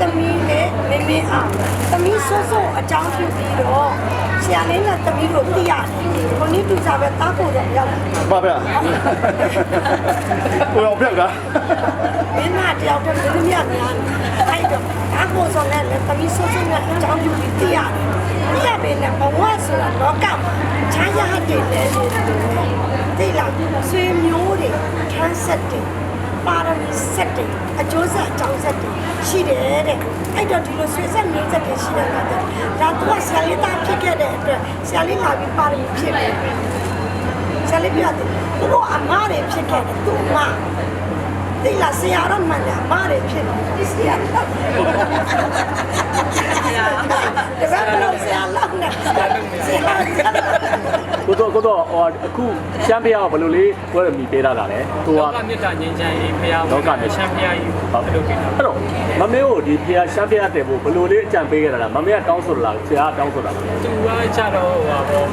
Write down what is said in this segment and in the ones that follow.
သမီးနဲ့မင်းမင်းအောင်သမီးဆွဆွအကြောင်းပြုပြီးတော့ဆရာလေးနဲ့သမီးတို့သိရတယ်။ကိုနည်းတူစားပဲတားဖို့တော့ရောက်တယ်ပါဗျာကိုအောင်ပြက်က။မင်းမတယောက်တည်းမင်းမြတ်များအဲ့တော့တားဖို့ဆိုလည်းသမီးဆွဆွနဲ့အကြောင်းပြုပြီးသိရတယ်။သိရပေမဲ့ဘဝဆိုတာလောကမှာချမ်းသာတယ်လေသိလားဆွေမျိုးတွေထမ်းဆက်တယ် ပါရမီဆက်တယ်အကျိုးဆက်အကြောင်းဆက်တယ်ရှိတယ်တဲ့အဲ့တော့ဒီလိုဆွေဆက်မျိုးဆက်တွေရှိတဲ့အခါကျဒါကဆရာလေးသားဖြစ်ခဲ့တဲ့အတွက်ဆရာလေးလာပြီးပါရမီဖြစ်တယ်ဆရာလေးပြတယ်သူတို့အမားတွေဖြစ်ခဲ့တယ်သူ့အမသိလားဆရာတော့မှန်တယ်အမားတွေဖြစ်တယ်ဒီဆရာတော့တပတ်လုံးဆရာလောက်နေဆရာ ကိုတော့ကိုတော့ဟိုအခုရှမ်းပြအောင်ဘယ်လိုလေးဘယ်လိုမြည်ပေးတာလဲကိုကလောကမြတ်တာငြိမ်းချမ်းရေးဖရာလောကမြတ်ရှမ်းဖရာကြီးဟုတ်ဘယ်လိုကိစ္စအဲ့တော့မမေကိုဒီဖះရှမ်းပြတဲ့ဖို့ဘယ်လိုလေးအကြံပေးခဲ့တာလဲမမေကတောင်းဆိုလားဆရာကတောင်းဆိုတာလားသူကကြတော့ဟိုပါပေါ့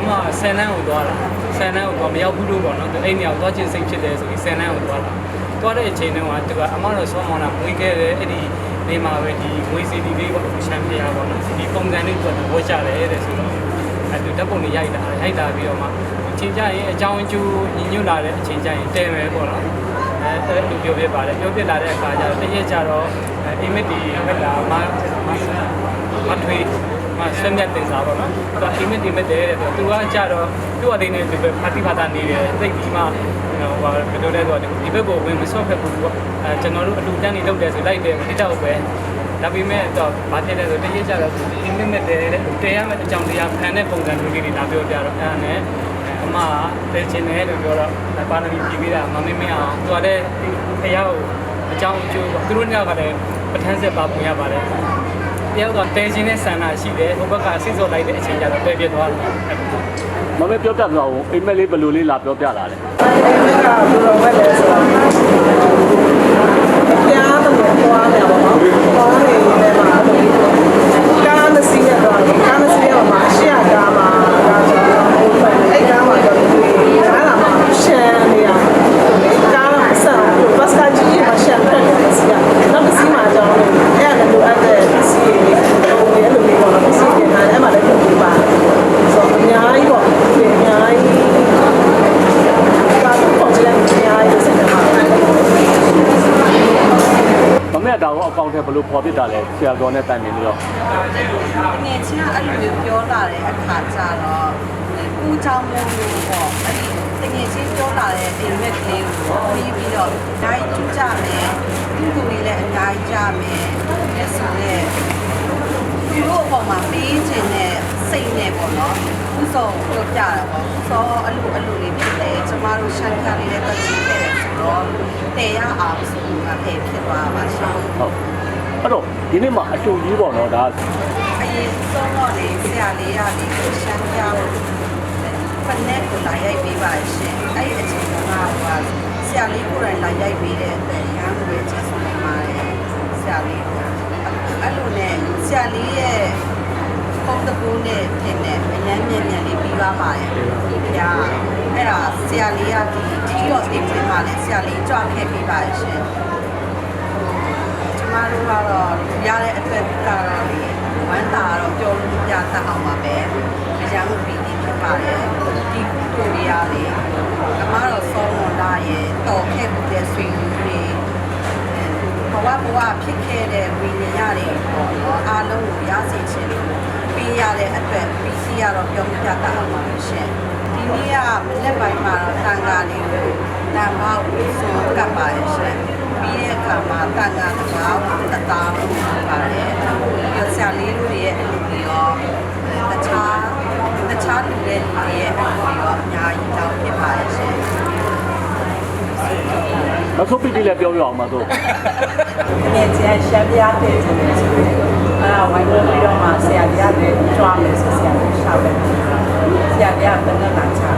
အမဆယ်နန်းကိုသွားတာဆယ်နန်းကိုသွားမရောက်ဘူးလို့ပေါ့နော်သူအိမ်နေအောင်သွားချင်းစိတ်ဖြစ်တယ်ဆိုပြီးဆယ်နန်းကိုသွားတာသွားတဲ့အချိန်တုန်းကသူကအမတော့ဆောမောင်းတာမွေးခဲ့တယ်အဲ့ဒီနေမှာပဲဒီငွေစီဒီလေးပေါ့ရှမ်းဖရာပေါ့နော်ဒီပုံစံလေးသူကဝတ်ကြတယ်တဲ့ဆိုတော့ အဲ့သူဓာတ်ပုံတွေရိုက်တာရိုက်တာပြီးတော့မှအချိန်ကြရင်အကြောင်းအကျိုးညညွတ်လာတဲ့အချိန်ကြရင်တဲမယ်ပေါ့နော်အဲအဲ့လိုပြောပြပါတယ်ပြောပြလာတဲ့အခါကျတော့တရက်ကျတော့အိမ်မက်တီဟဲ့လားမမထွေး မဆွေးမြတ်တင်စားပါတော့သူကအိမ်မက်တီမက်တယ်တဲ့သူကကြတော့သူ့အသေးနဲ့ဒီဘက်ဖာတိဖာတာနေတယ်သိပြီးမှဟိုဟာဘယ်လိုလဲဆိုတော့ဒီဘက်ကိုဝင်မဆော့ဖက်ဘူးပေါ့အဲကျွန်တော်တို့အတူတန်းနေလုပ်တယ်ဆိုလိုက်တယ်ဒီတော့ပဲဒါပေမဲ့တော့ဘာဖြစ်လဲဆိုတရက်ကျတော့အိမ်မက်မက်တယ်တဲ့တဲရမယ့်အကြောင်းတရားဖန်တဲ့ပုံစံမျိုးလေးတွေလာပြောပြတော့အဲ့ဒါနဲ့အမကတဲချင်တယ်လို့ပြောတော့ပါဏမီပြည်ပြီးတာမမင်းမင်းအောင်သူကလည်းဖះကိုအကြောင်းအကျိုးသူတို့နှစ်ယောက်ကလည်းပဋ္ဌာန်းဆက်ပါပုံရပါတယ် တယောက်ကတဲချင်တဲ့ဆန္ဒရှိတယ်ဟိုဘက်ကစိတ်ဆော့လိုက်တဲ့အချိန်ကျတော့ပဲပြသွားတယ်မမေပြောပြပြအောင်အိမ်မက်လေးဘယ်လိုလေးလာပြောပြလာလဲအဲ့ဒီကဘယ်လိုပဲလဲဆိုတော့ကြားတယ်သွားတယ်ပေါ့နော်သွားနေတယ်မှာကားမစီးရတော့ကားမစီးရမှာရှေ့ကားမှာကားဆိုတော့အဲ့ကားမှာတော့ဒီကားလာမှာရှန်နေရကားမှာဆက်ဘတ်စကားကြီးမှာရှန်ဖက်နေစီရတော့မစီးမှာကြောင်းအဲ့ဒါလိုအပ်တဲ့စီးနေဟိုလေလိုမျိုးပေါ့နော်စီးနေတာအဲ့မှာလည်းပြုတ်ပြပါဆိုတော့အများကြီးပေါ့ဒီအများကြီး ကာပေါ်ကြလိုက်တရားရစတဲ့မှာ မမေကဒါကိုအကောင့်ထဲဘယ် လိုပေါ်ပြတာလဲဆရာတော်နဲ့တိုင်ပင်ပြီးတော့ငယ်ချင်းကအဲ့လိုမျိုးပြောလာတဲ့အခါကျတော့ဦးချောင်းမျိုးမျိုးပေါ့အဲ့ဒီငယ်ချင်းပြောလာတဲ့အိမ်မက်ကလေးကိုပြီးပြီးတော့နိုင်ကျူးကြမယ်သူ့ကိုယ်လည်းအများကြီးကြမယ်လက်ဆိုတဲ့ဒီလိုအပေါ်မှာပေးခြင်းနဲ့စိတ်နဲ့ပေါ့နော်ဥဆောင်ပြောပြတာပေါ့ဥဆောင်အလိုအလိုလေးဖြစ်တယ်ကျမတို့ရှမ်းပြလေးလည်းပတ်ကြည့်ခဲ့တယ်ဆိုတော့တေရအောင်ဆိုမှဖယ်ဖြစ်သွားပါရှင်ဟုတ် အဲ့တော့ဒီနေ့မှာအတူကြီးပေါ့နော်ဒါအရင်ဆုံးတော့လေဆရာလေးရလေးကိုရှမ်းပြဖို့ဖက်နဲ့ကိုလာရိုက်ပေးပါရှင်အဲ့ဒီအချိန်ကဟိုဆရာလေးကိုယ်တိုင်လာရိုက်ပေးတဲ့အတွက်ရမ်းဝေချစ်ဆုံးနေပါတယ်ဆရာလေးကိုအဲ့လိုနဲ့ဆရာလေးရဲ့ပုံတကူနဲ့ဖြစ်နေအញ្ញမ်းမြန်မြန်လေးပြီးသွားပါတယ်ဒီပြားအဲ့ဒါဆရာလေးကဒီဒီတော့အိမ်ထဲမှာလည်းဆရာလေးကြွခဲ့ပေးပါရှင်ကျ မတို့ကတော့ရတဲ့အတွက်ကတော့လေဝမ်းသာတော့ပြောလို့မပြတတ်အောင်ပါပဲအရာမှုပြီးပြီးဖြစ်ပါတယ်ဒီကုတူရီယာလေကျမတို့စောလွန်လာရဲ့တော်ခဲ့မှုတဲ့ဆွေမျိုးတွေဘဝဘဝဖြစ်ခဲ့တဲ့ဝိညာဉ်တွေပေါ့နော်အားလုံးကိုရစေခြင်းလို့ပေးရတဲ့အတွက်ပြီးစီရတော့ပြောပြတတ်အောင်ပါရှင်ဒီနေ့ကမနေ့ပိုင်းမှာတော့တန်ခါလေးကိုတန်ခါကိုဆိုကပ်ပါရဲ့ရှင်ပြီးတဲ့အခါ မှာတန်ခါတစ်ခါကိုတသားလို့ပါတယ်ပြောဆရာလေးတို့ရဲ့အလုပ်တွေရောတခြားတခြားလူတွေရဲ့အလုပ်တွေရောအများကြီးတောင်းဖြစ်ပါရဲ့ရှင်နောက်ဆုံးပြီးပြီးလည်းပြောပြအောင်ပါဆိုငယ်ချင်းရှမ်းပြတဲ့ဆိုတဲ့ဆိုအဲ့ဒါဝိုင်းလို့ပြီးတော့မှဆရာပြတဲ့ကြွားမယ်ဆိုဆရာကိုရှောက်တယ်ဆရာပြဘယ်နဲ့လာချာ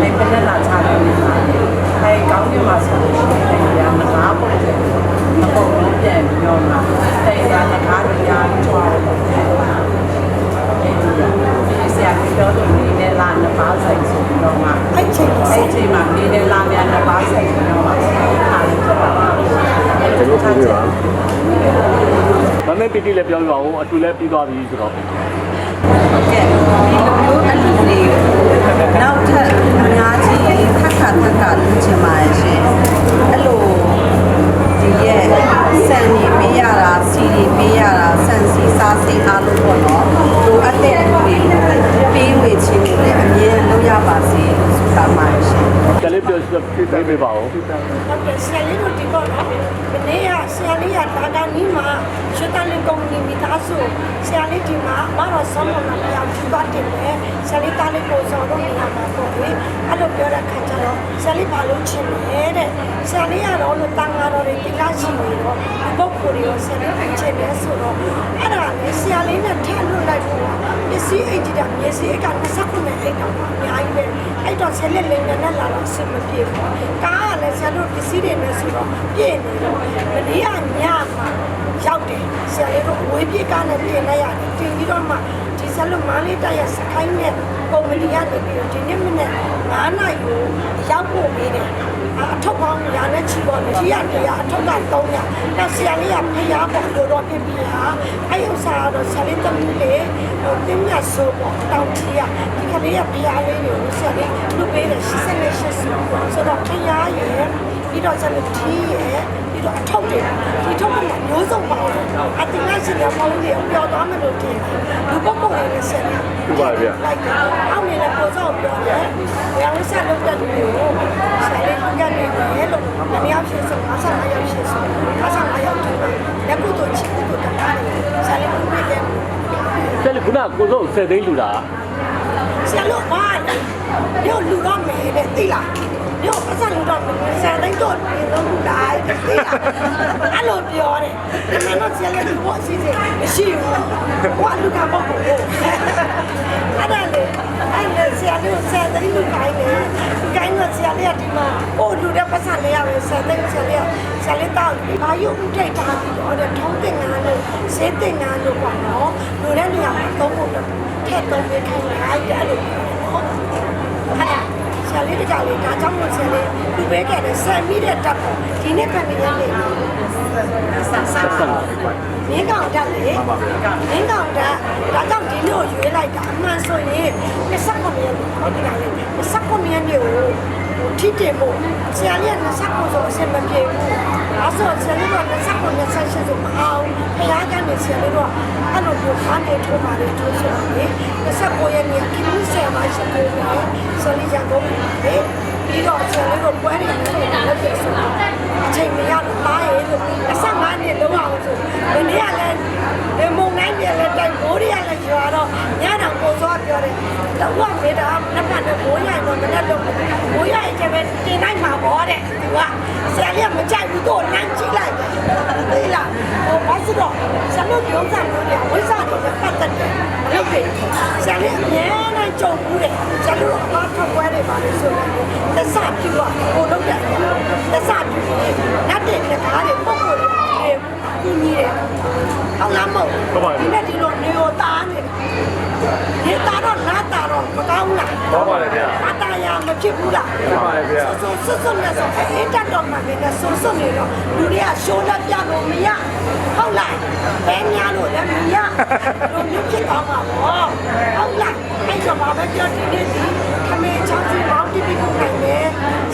လဲဘယ်နဲ့လာချာလဲ အဲကောင်းကင်မှာဆိုလို့ရှိရင်တရားငါးပုံစံအပုံလုံးပြန်ပြီးတော့မှတရားငါးတရားကြွားလို့အဲဒီဆရာပြောလို့ဒီနဲ့လာနှစ်ပါးဆိုင်ဆိုပြီးတော့မှအဲ့ချိန်ကိုအဲ့ဒီမှာဒီနဲ့လာမြန်နှစ်ပါးဆိုင်ဆိုတော့မှအားလုံးဖြစ်ပါပါကျွန်တော်ပြောပြ ပါပီတီလည်းပြောပြပါဦးအတူလည်းပြီးသွားပြီဆိုတော့ဟုတ်ကဲ့ဒီလိုမျိုးအလူတွေကိုနောက်ထပ်အများကြီးခက်ခါခက်ခါလုပ်ချင်ပါရဲ့ရှင်အဲ့လိုဒီရဲ့စံနေပေးရတာစီရီပေးရတာစံစီစားစိတ်အားလုံးပေါ့နော်လိုအပ်တဲ့လူတွေကိုပေးဝေခြင်းကို လည်းအမြဲလုပ်ရပါစေလို့ဆုတောင်းပါရှင်ကလေးပြောပြပေးပေးပါဦးဟုတ်ကဲ့ဆရာလေးတို့ဒီတော့နော်မနေ့ကဆရာလေးကဒါကနီးမှာရှတန်လင်ကုမ္ပဏီမိသားစုဆရာလေးဒီမှာမတော်ဆောင်းမလာပြောင်းကြည့်ပါတယ်ဆရာလေးတားလေးကိုစောတော့နေရမှာပေါ့လေအဲ့လိုပြောတဲ့ခါကျတော့ဆရာလေးဘာလို့ချင်လဲတဲ့ဆရာလေးကတော့လို့တန်ဃာတော်တွေတိလာရှိနေတော့ဒီပုဂ္ဂိုလ်တွေကိုဆရာလေးချင်တယ်ဆိုတော့အဲ့ဒါလေဆရာလေးနဲ့ထပ်လွတ်လိုက်တော့ပစ္စည်းအိတ်ကြီးတာမျက်စိအိတ်က29အိတ်တော့အများကြီးပဲအဲ့တော့ဆယ်လက်လေးနဲ့လာတော့အဆင်မပြေဘူးကားကလည်းဆရာတို့ပစ္စည်းတွေနဲ့ဆိုတော့ပြည့်နေတော့မနေ့ကညမှာရောက်တယ်ဆရာလေးတို့ဝေးပြေကားနဲ့ပြင်လိုက်ရတယ်တင်ပြီးတော့မှဒီဆရာတို့မန်းလေးတက်ရစခိုင်းနဲ့ပုံမလီကနေပြီးတော့ဒီနေ့မနေ့9နာရီကိုရောက်ဖို့ပေးတယ် အထောက်ပေါင်းညာနဲ့ချီပေါ်တယ်ဒီရတရားအထောက်က300နောက်ဆရာလေးကဖျားပေါ်လို့တော့ပြင်ပြဟာအဲ့ဥစ္စာတော့ဆရာလေးသမီးလေးဟိုတင်းမြတ်ဆိုးပေါ်တောင်းချီရဒီကလေးကဖျားလေးကိုဆရာလေးလူပေးတယ်88ဆိုဆိုတော့ဖျားရဲ့ပြီးတော့ဆရာလေးထီးရဲ့ပြီးတော့အထောက်တွေဒီထောက်ကမှမျိုးစုံပါတော့အတင်လိုက်ရှင်တဲ့မောင်လေးကိုပျော်သွားမလို့တင်လူပုဂ္ဂိုလ်လေးနဲ့ဆရာလေးဟုတ်ပါဗျာလိုက်တယ်အောင်းနေလည်းကိုစောပြောတယ်ဘယ်အောင်ဆက်လုပ်တဲ့လူကိုဆ ရာလေးကကြနေတယ်လို့အများဖြစ်ဆို55ရောက်ဖြစ်ဆို55ရောက်တယ်လက်ကုတို့ချစ်ကိုတကားတယ်ဆရာလေးကပြည့်တယ်ဆယ်ခုနကိုစိုး10သိန်းလူတာဆရာလို့ပါလေရုပ်လူတော့မယ်တဲ့သိလားရု ပ်ပတ်စံလူတော့မယ်ဆရာတိုင်းတော့ဒီလိုလူတိုင်းသိလားအဲ့လိုပြောတယ်ဒါမှတော့ဆရာလေးဘောအစီအစဉ်မရှိဘူးဘာလူကပေါ့ကိုအဲ့ဒါလေအဲ့လေဆရာလေးဆရာတိုင်းလူတိုင်းလေကိုင်းတော့ဆရာလေးကဒီမှာဟိုလူတဲ့ပတ်စံလေးရပဲဆရာတိုင်းဆရာလေးကဆရာလေးတောက်ဘာရုပ်ဥထိတ်ထားပြီးတော့တဲ့ထုံးတင်ငန်းလို့ဈေးတင်ငန်းလို့ပေါ့နော်လူတဲ့နေရာမှာသုံးဖို့တော့ထက်သုံးပေးခိုင်းလိုက်တယ်အဲ့လိုပြောတယ်နော်အဲ့ဒါ ဆရာလေးတကြလေးဒါကြောင့်မို့ဆရာလေးလူပဲခဲ့တယ်ဆန်မိတဲ့တပ်ပေါ့ဒီနေ့ပြန်နေရနေဆန်ဆန်မင်းကောင်တက်လေမင်းကောင်တက်ဒါကြောင့်ဒီလိုရွေးလိုက်တာအမှန်ဆိုရင်29ရက်ဟုတ်တယ်လေ29ရက်နေကိုထိတယ်မို့ဆရာလေးက29ဆိုအစင်မပြေဘူးအဲဆိုဆရာလေးက29 28ဆိုမအောင်ဘုရားက နေဆရာလေးတော့အဲ့လိုမျိုးဖမ်းနေထိုးပါလေထိုးဆိုတော့လေ29ရက်နေ့ကိမှုဆယ်မရှိဘူးလေဆရာလေးကကိုလေပြီးတော့ဆရာလေးတို့ပွဲတွေလုပ်ပြဆိုတော့အချိန်မရတော့ပါရဲ့လို့25နှစ်လုံးအောင်ဆိုဒီနေ့ကလည်းဒီမုံနိုင်ပြန်လဲတိုင်ဘိုးတွေကလည်းကျွာတော့ညတောင်ကိုစောပြောတယ်တော့မေတာနှစ်ပတ်နဲ့ဘိုးရိုင်တော့မနဲ့တော့ဘိုးရိုင်ကျပဲတင်နိုင်မှာပေါ့တဲ့သူကဆရာလေးကမကြိုက်ဘူးတော့နိုင်ကြည့်လိုက်တယ် သိလားဟိုဘာလို့တော့ဆရာတို့ပြောကြလို့လေဝိစာတွေပတ်သက်တယ်မလုပ်ဘူးဆရာလေးအများနဲ့ကြုံဘူးတဲ့ဆရာတို့အမထောက်ပွဲတွေပါလို့ဆိုတော့သက်စာပြူတော့ဟိုလုပ်တယ်သက်စာပြူနတ်တဲ့ကကားတွေပုံပေါ်တယ်ကူညီတယ်ဟုတ်လားမဟုတ်ဒီနေ့ဒီလိုနေရောသားနေဒီသားတော့နားတာတော့ မကောင်းလားဟုတ်ပါတယ်ဗျာအတားရမဖြစ်ဘူးလားဟုတ်ပါတယ်ဗျာဆိုဆိုဆွတ်နဲ့ဆိုအေးတက်တော့မှလည်းဆွတ်ဆွတ်နေတော့လူတွေကရှိုးလက်ပြလို့မရဟုတ်လားဘယ်များလို့လည်းမရလူမျိုးဖြစ်သွားမှာပေါ့ဟုတ်လားအဲ့တော့ဘာပဲပြောဒီနေ့ဒီခမေးချောင်းစီမောင်းတိပိကိုနိုင်တယ်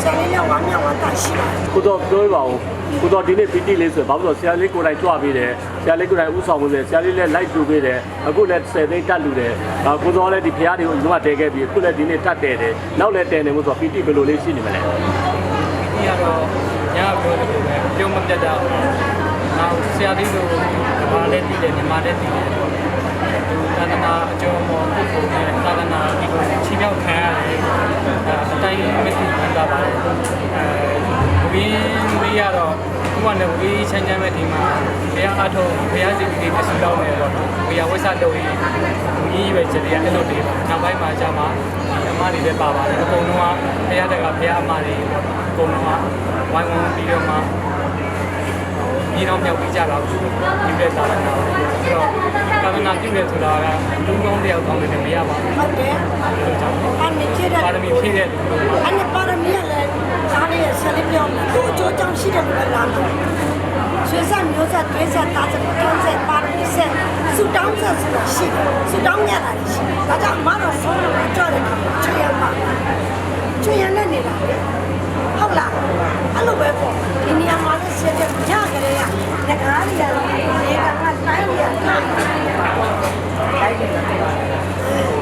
ဆယ်လေးလောက်ဝမ်းမြောက်ဝမ်းသာရှိပါတယ်ကိုတော့ပြောပါဦးကိုတော့ဒီနေ့ပီတီလေးဆိုဘာလို့ဆရာလေးကိုယ်တိုင်ကြွပေးတယ်ဆရာလေးကိုယ်တိုင်ဥဆောင်ပေးတယ်ဆရာလေးလည်းလိုက်ကြိုပေးတယ်အခုလည်း10သိန်းတက်လူတယ်အာကိုတော့လည်းဒီဖရားတွေကိုညကတဲခဲ့ပြီးအခုလည်းဒီနေ့တက်တယ်တယ်နောက်လည်းတဲနေမို့ဆိုပီတီဘယ်လိုလေးရှိနေမလဲဒီကတော့ညပြောတယ်ပဲပြုံးမပြတ်တာနောက်ဆရာလေးတို့ဘာလဲတည်တယ်ညီမလည်းတည်တယ်သူသာသနာအကျိုးမောပုဂ္ဂိုလ်နဲ့သာသနာဒီကိုချီးမြှောက်ခံရတယ်အ တိုင်းမသိဘူးတာပါတယ်အဲဝင်းဝီကတော့သူကလည်းဝီချမ်းချမ်းပဲဒီမှာဘုရားအထုံးဘုရားစီကြီးတွေဆူတောင်းနေတော့ဝီရဝိဆလုပ်ရင်ဝီပဲချက်တည်းအဲ့လိုတွေနောက်ပိုင်းမှာကြာမှာအမတွေလည်းပါပါတယ်အကုန်လုံးကဘုရားတက်ကဘုရားအမတွေအကုန်လုံးကဝိုင်းဝန်းပြီးတော့မှ ဒီတော့မြောက်ပြီးကြတာဒီတဲ့သာသနာဆိုတော့သာသနာပြုတယ်ဆိုတာကလူကောင်းတယောက်ကောင်းတယ်မရပါဘူးဟုတ်တယ်အမေကျတဲ့ပါရမီဖြည့်တဲ့လူအဲ့ဒီပါရမီကလည်းသားလေးရဲ့ဆယ်လေးပြောင်းတယ်သူအကျိုးကြောင့်ရှိတယ်လို့လာတယ်ဆွေဆက်မျိုးဆက်သွေးဆက်သားဆက်တွန်းဆက်ပါရမီစတောင်းဆက်ဆိုတာရှိတယ်ဆူတောင်းရတာရှိတယ်ဒါကြောင့်အမတော်ဆုံးလို့ကြောက်တယ်ချွေရမှာချွေရနဲ့နေတာလေဟုတ်လား အဲ့လိုပဲပေါ့ဒီနေရာမှာလည်းဆက်ပြညကလေးကငကားလေးရတယ်ဒီကကတိုင်းလေးရတယ်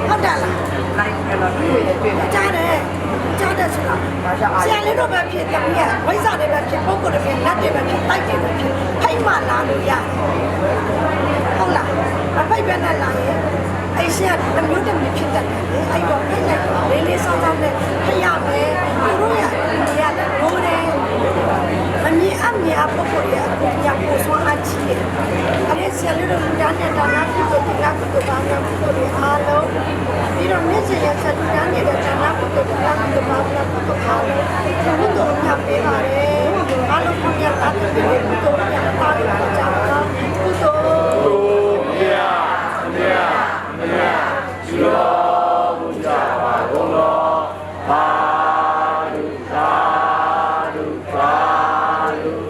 ဟုတ်တယ်လားလိုက်ကြတော့တွေ့ရတွေ့တယ်ကြားတယ်ကြားတယ်ဆိုတာဆရာလေးတော့ပဲဖြစ်တယ်မြတ်ဝိဇ္ဇာတွေပဲဖြစ်ပုဂ္ဂိုလ်တွေပဲလက်တွေပဲဖြစ်တိုက်တွေပဲဖြစ်ဖိတ်မှလာလို့ရတယ်ဟုတ်လားမဖိတ်ပဲနဲ့လာရင်အဲ့ရှင်ကတစ်မျိုးတစ်မျိုးဖြစ်တတ်တယ်လေအဲ့တော့ဖိတ်လိုက်လေးလေးဆောင်းဆောင်းနဲ့ဖရမယ်သူတို့ရ မြင်အမြင်အပုဂ္ဂိုလ်ရအခုညပို့ဆွမ်းအချီးအဲ့ဆရာလေးတို့လူသားနဲ့ဒါနကုသိုလ်ဒီကကုသိုလ်ဘာသာကုသိုလ်တွေအားလုံးပြီးတော့မြင့်စရဆက်